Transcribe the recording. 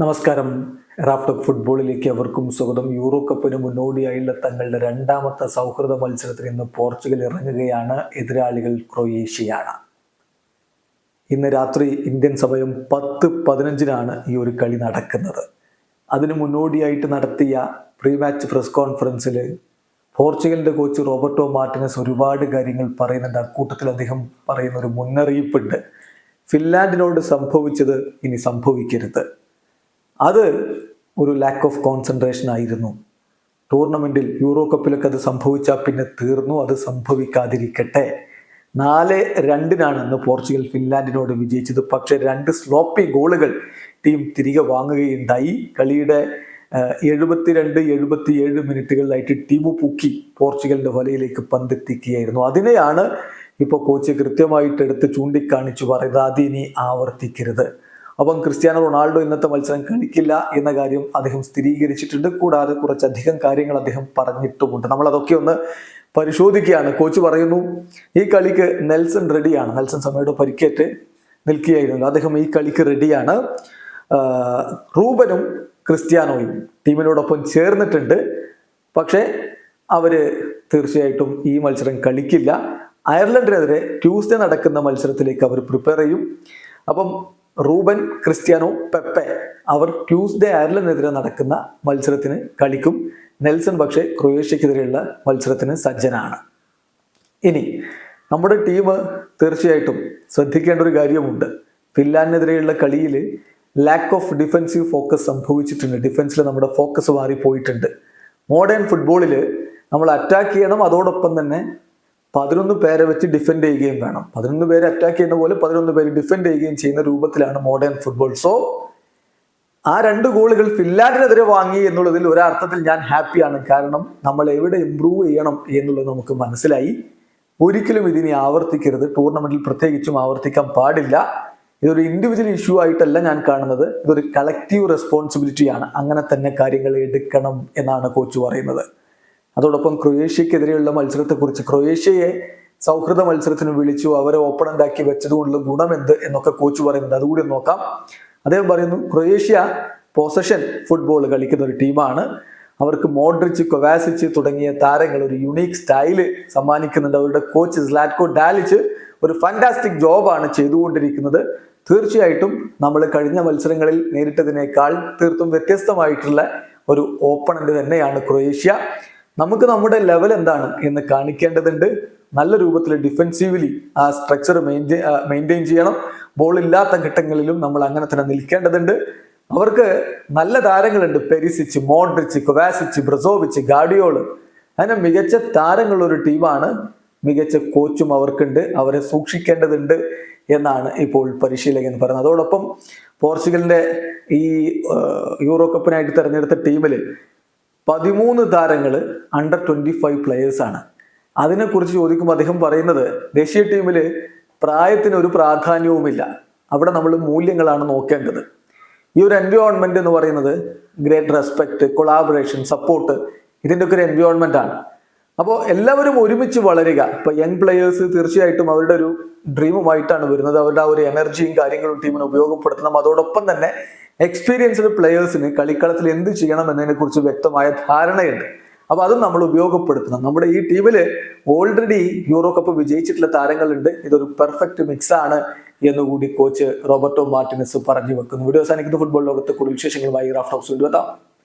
നമസ്കാരം. റാഫ്റ്റോക്ക് ഫുട്ബോളിലേക്ക് അവർക്കും സ്വാഗതം. യൂറോ കപ്പിന് മുന്നോടിയായുള്ള തങ്ങളുടെ രണ്ടാമത്തെ സൗഹൃദ മത്സരത്തിൽ ഇന്ന് പോർച്ചുഗൽ ഇറങ്ങുകയാണ് എതിരാളികൾ ക്രൊയേഷ്യയാണ്. ഇന്ന് രാത്രി ഇന്ത്യൻ സമയം പത്ത് പതിനഞ്ചിനാണ് ഈ ഒരു കളി നടക്കുന്നത്. അതിന് മുന്നോടിയായിട്ട് നടത്തിയ പ്രീ മാച്ച് പ്രസ് കോൺഫറൻസിൽ പോർച്ചുഗലിന്റെ കോച്ച് റോബർട്ടോ മാർട്ടിനസ് ഒരുപാട് കാര്യങ്ങൾ പറയുന്നുണ്ട്. അക്കൂട്ടത്തിൽ അദ്ദേഹം പറയുന്ന ഒരു മുന്നറിയിപ്പുണ്ട്. ഫിൻലാൻഡിനോട് സംഭവിച്ചത് ഇനി സംഭവിക്കരുത്. അത് ഒരു ലാക്ക് ഓഫ് കോൺസെൻട്രേഷൻ ആയിരുന്നു. ടൂർണമെന്റിൽ യൂറോ കപ്പിലൊക്കെ അത് സംഭവിച്ചാൽ പിന്നെ തീർന്നു അത് സംഭവിക്കാതിരിക്കട്ടെ. നാല് രണ്ടിനാണ് ഇന്ന് പോർച്ചുഗൽ ഫിൻലാൻഡിനോട് വിജയിച്ചത്. പക്ഷേ രണ്ട് സ്ലോപ്പി ഗോളുകൾ ടീം തിരികെ വാങ്ങുകയുണ്ടായി. കളിയുടെ എഴുപത്തിരണ്ട് എഴുപത്തിയേഴ് മിനിറ്റുകളിലായിട്ട് ടീമു പൂക്കി പോർച്ചുഗലിന്റെ വലയിലേക്ക് പന്തെത്തിക്കുകയായിരുന്നു. അതിനെയാണ് ഇപ്പോൾ കോച്ച് കൃത്യമായിട്ട് എടുത്ത് ചൂണ്ടിക്കാണിച്ചു പറയുന്നത്. അതിനി ആവർത്തിക്കരുത്. അപ്പം ക്രിസ്ത്യാനോ റൊണാൾഡോ ഇന്നത്തെ മത്സരം കളിക്കില്ല എന്ന കാര്യം അദ്ദേഹം സ്ഥിരീകരിച്ചിട്ടുണ്ട്. കൂടാതെ കുറച്ചധികം കാര്യങ്ങൾ അദ്ദേഹം പറഞ്ഞിട്ടുമുണ്ട്. നമ്മൾ അതൊക്കെ ഒന്ന് പരിശോധിക്കുകയാണ്. കോച്ച് പറയുന്നു ഈ കളിക്ക് നെൽസൺ റെഡിയാണ്. നെൽസൺ സമയയുടെ പരിക്കേറ്റ് നിൽക്കുകയായിരുന്നു. അദ്ദേഹം ഈ കളിക്ക് റെഡിയാണ്. റൂബനും ക്രിസ്ത്യാനോയും ടീമിനോടൊപ്പം ചേർന്നിട്ടുണ്ട്. പക്ഷേ അവർ തീർച്ചയായിട്ടും ഈ മത്സരം കളിക്കില്ല. അയർലൻഡിനെതിരെ ട്യൂസ്ഡേ നടക്കുന്ന മത്സരത്തിലേക്ക് അവർ പ്രിപ്പയർ ചെയ്യും. അപ്പം റൂബൻ ക്രിസ്ത്യാനോ പെപ്പെ. അവർ ട്യൂസ്ഡേ അയർലൻഡിനെതിരെ നടക്കുന്ന മത്സരത്തിന് കളിക്കും. നെൽസൺ പക്ഷേ ക്രൊയേഷ്യക്കെതിരെയുള്ള മത്സരത്തിന് സജ്ജനാണ്. ഇനി നമ്മുടെ ടീം തീർച്ചയായിട്ടും ശ്രദ്ധിക്കേണ്ട ഒരു കാര്യമുണ്ട് ഫിൻലാൻഡിനെതിരെയുള്ള കളിയിൽ ലാക്ക് ഓഫ് ഡിഫൻസീവ് ഫോക്കസ് സംഭവിച്ചിട്ടുണ്ട്. ഡിഫൻസിൽ നമ്മുടെ ഫോക്കസ് മാറിപ്പോയിട്ടുണ്ട്. മോഡേൺ ഫുട്ബോളിൽ നമ്മൾ അറ്റാക്ക് ചെയ്യണം. അതോടൊപ്പം തന്നെ പതിനൊന്ന് പേരെ വെച്ച് ഡിഫെൻഡ് ചെയ്യുകയും വേണം. പതിനൊന്ന് പേര് അറ്റാക്ക് ചെയ്യുന്ന പോലെ പതിനൊന്ന് പേര് ഡിഫെൻഡ് ചെയ്യുകയും ചെയ്യുന്ന രൂപത്തിലാണ് മോഡേൺ ഫുട്ബോൾ സോ ആ രണ്ട് ഗോളുകൾ ഫിൻലാൻഡിനെതിരെ വാങ്ങി എന്നുള്ളതിൽ ഒരർത്ഥത്തിൽ ഞാൻ ഹാപ്പിയാണ് കാരണം നമ്മൾ എവിടെ ഇമ്പ്രൂവ് ചെയ്യണം എന്നുള്ളത് നമുക്ക് മനസ്സിലായി. ഒരിക്കലും ഇതിനെ ആവർത്തിക്കരുത്. ടൂർണമെന്റിൽ പ്രത്യേകിച്ചും ആവർത്തിക്കാൻ പാടില്ല. ഇതൊരു ഇൻഡിവിജ്വൽ ഇഷ്യൂ ആയിട്ടല്ല ഞാൻ കാണുന്നത്. ഇതൊരു കളക്റ്റീവ് റെസ്പോൺസിബിലിറ്റിയാണ് അങ്ങനെ തന്നെ കാര്യങ്ങൾ എടുക്കണം എന്നാണ് കോച്ച് പറയുന്നത്. അതോടൊപ്പം ക്രൊയേഷ്യക്കെതിരെയുള്ള മത്സരത്തെക്കുറിച്ച് ക്രൊയേഷ്യയെ സൗഹൃദ മത്സരത്തിന് വിളിച്ചു അവരെ ഓപ്പണന്റ് ആക്കി വെച്ചതുകൊണ്ടുള്ള ഗുണമെന്ത് എന്നൊക്കെ കോച്ച് പറയുന്നുണ്ട്. അതുകൂടി നോക്കാം. അദ്ദേഹം പറയുന്നു ക്രൊയേഷ്യ പൊസഷൻ ഫുട്ബോൾ കളിക്കുന്ന ഒരു ടീമാണ്. അവർക്ക് മോഡ്രിച്ച് കൊവാസിച്ച് തുടങ്ങിയ താരങ്ങൾ ഒരു യുണീക്ക് സ്റ്റൈൽ സമ്മാനിക്കുന്നുണ്ട്. അവരുടെ കോച്ച് സ്ലാറ്റ്കോ ഡാലിച്ച് ഒരു ഫാന്റാസ്റ്റിക് ജോബാണ് ചെയ്തുകൊണ്ടിരിക്കുന്നത്. തീർച്ചയായിട്ടും നമ്മൾ കഴിഞ്ഞ മത്സരങ്ങളിൽ നേരിട്ടതിനേക്കാൾ തീർത്തും വ്യത്യസ്തമായിട്ടുള്ള ഒരു ഓപ്പണന്റ് തന്നെയാണ് ക്രൊയേഷ്യ. നമുക്ക് നമ്മുടെ ലെവൽ എന്താണ് എന്ന് കാണിക്കേണ്ടതുണ്ട്. നല്ല രൂപത്തിൽ ഡിഫെൻസീവ്ലി ആ സ്ട്രക്ചർ മെയിന്റെയിൻ ചെയ്യണം. ബോൾ ഇല്ലാത്ത ഘട്ടങ്ങളിലും നമ്മൾ അങ്ങനെ തന്നെ നിൽക്കേണ്ടതുണ്ട്. അവർക്ക് നല്ല താരങ്ങളുണ്ട്. Perisic Modric Kovacic Brozovic Gvardiol അങ്ങനെ മികച്ച താരങ്ങളുള്ള ഒരു ടീമാണ് മികച്ച കോച്ചും അവർക്കുണ്ട്. അവരെ സൂക്ഷിക്കേണ്ടതുണ്ട് എന്നാണ് ഇപ്പോൾ പരിശീലകൻ പറയുന്നത്. അതോടൊപ്പം പോർച്ചുഗലിന്റെ ഈ യൂറോ കപ്പിനായിട്ട് തെരഞ്ഞെടുത്ത ടീമിൽ പതിമൂന്ന് താരങ്ങൾ അണ്ടർ ട്വന്റി ഫൈവ് പ്ലെയേഴ്സാണ് അതിനെക്കുറിച്ച് ചോദിക്കുമ്പോൾ അദ്ദേഹം പറയുന്നത് ദേശീയ ടീമിൽ പ്രായത്തിന് ഒരു പ്രാധാന്യവുമില്ല. അവിടെ നമ്മൾ മൂല്യങ്ങളാണ് നോക്കേണ്ടത്. ഈ ഒരു എൻവയോൺമെന്റ് എന്ന് പറയുന്നത് ഗ്രേറ്റ് റെസ്പെക്ട് കൊളാബറേഷൻ സപ്പോർട്ട് ഇതിന്റെയൊക്കെ ഒരു എൻവയോൺമെന്റ് ആണ്. അപ്പോൾ എല്ലാവരും ഒരുമിച്ച് വളരുക. ഇപ്പൊ യങ് പ്ലെയേഴ്സ് തീർച്ചയായിട്ടും അവരുടെ ഒരു ഡ്രീമുമായിട്ടാണ് വരുന്നത്. അവരുടെ ആ ഒരു എനർജിയും കാര്യങ്ങളും ടീമിനെ ഉപയോഗപ്പെടുത്തണം. അതോടൊപ്പം തന്നെ എക്സ്പീരിയൻസ്ഡ് പ്ലെയേഴ്സിന് കളിക്കളത്തിൽ എന്ത് ചെയ്യണം എന്നതിനെ കുറിച്ച് വ്യക്തമായ ധാരണയുണ്ട്. അപ്പൊ അതും നമ്മൾ ഉപയോഗപ്പെടുത്തണം. നമ്മുടെ ഈ ടീമിൽ ഓൾറെഡി യൂറോ കപ്പ് വിജയിച്ചിട്ടുള്ള താരങ്ങളുണ്ട്. ഇതൊരു പെർഫെക്റ്റ് മിക്സ് ആണ് എന്നുകൂടി കോച്ച് റോബർട്ടോ മാർട്ടിനസ് പറഞ്ഞു വെക്കുന്നു. വീഡിയോ അവസാനിക്കുന്ന. ഫുട്ബോൾ ലോകത്തെ കൂടുതൽ വിശേഷങ്ങളുമായി റാഫ്റ്റ് ഹൗസ് എത്താം